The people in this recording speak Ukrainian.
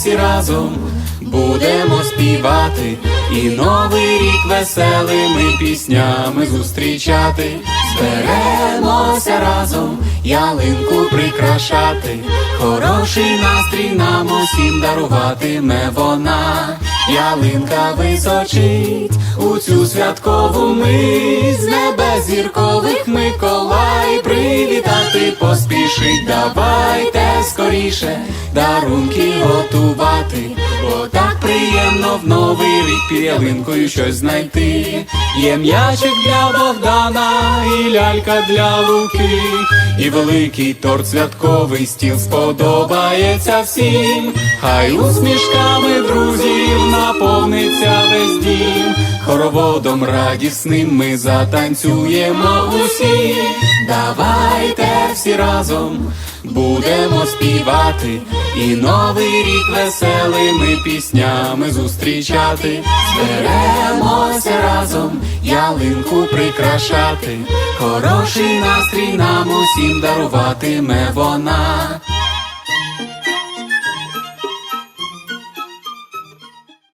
всі разом будемо співати і новий рік веселими піснями зустрічати. Зберемося разом, ялинку прикрашати, хороший настрій нам усім даруватиме вона. Ялинка височить у цю святкову мить з небес зіркових Миколай привітати поспішить. Давайте скоріше дарунки готувати, бо так приємно в новий рік під ялинкою щось знайти. Є м'ячик для Богдана і лялька для Луки, і великий торт святковий стіл сподобається всім. Хай усмішками друзів Хороводом радісним ми затанцюємо усі. Давайте всі разом будемо співати і новий рік веселими піснями зустрічати. Зберемося разом, ялинку прикрашати. Хороший настрій нам усім даруватиме вона.